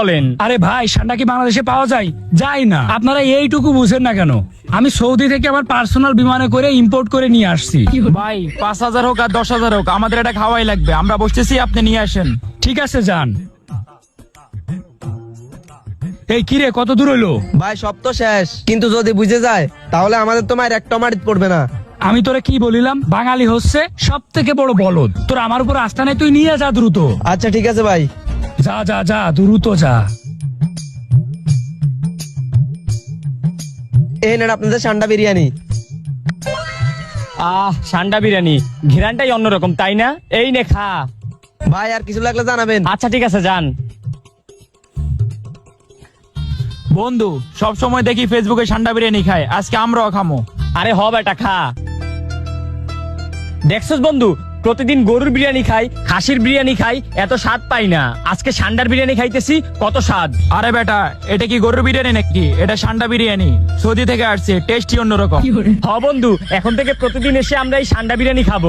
বলেন। আরে ভাই সান্ডা কি বাংলাদেশে পাওয়া যায়? যায় না। আপনারা এইটুকু বুঝেন না কেন? আমি সৌদি থেকে আমার পার্সোনাল বিমানে করে ইম্পোর্ট করে নিয়ে আসছি। ভাই পাঁচ হাজার হোক আর দশ হাজার হোক আমাদের এটা খাওয়াই লাগবে। আমরা বসতেছি আপনি নিয়ে আসেন। ঠিক আছে যান। এই কিরে কত দূর হইল? ভাই সব তো শেষ। কিন্তু যদি বুঝে যায় তাহলে আমাদের তো মায়ের একটা মারিত পড়বে না। আমি তোরে কি বলিলাম? বাঙালি হচ্ছে সব থেকে বড় বলদ। তোর আমার উপর আস্থা নেই তুই নিয়ে যা দ্রুত। আচ্ছা ঠিক আছে ভাই। যা যা যা দ্রুত যা। এই নেন আপনাদের সান্ডা বিরিয়ানি। আহ সান্ডা বিরিয়ানি। ঘিরানটাই অন্যরকম তাই না? এই নে খা। ভাই আর কিছু লাগলে জানাবেন। আচ্ছা ঠিক আছে যান। বন্ধু সব সময় দেখি ফেসবুকে ঠান্ডা বিরিয়ানি খায়। আজকে আমরাও খামো। আরে হ বেটা খা। দেখছস বন্ধু? প্রতিদিন গরুর বিরিয়ানি খাই খাসির বিরিয়ানি খাই এত স্বাদ পাই না। আজকে সান্ডার বিরিয়ানি খাইতেছি কত স্বাদ। আরে বেটা এটা কি গরুর বিরিয়ানি নাকি? এটা সান্ডা বিরিয়ানি। সৌদি থেকে আসছে টেস্টই অন্যরকম। হ বন্ধু এখন থেকে প্রতিদিন এসে আমরা এই সান্ডা বিরিয়ানি খাব।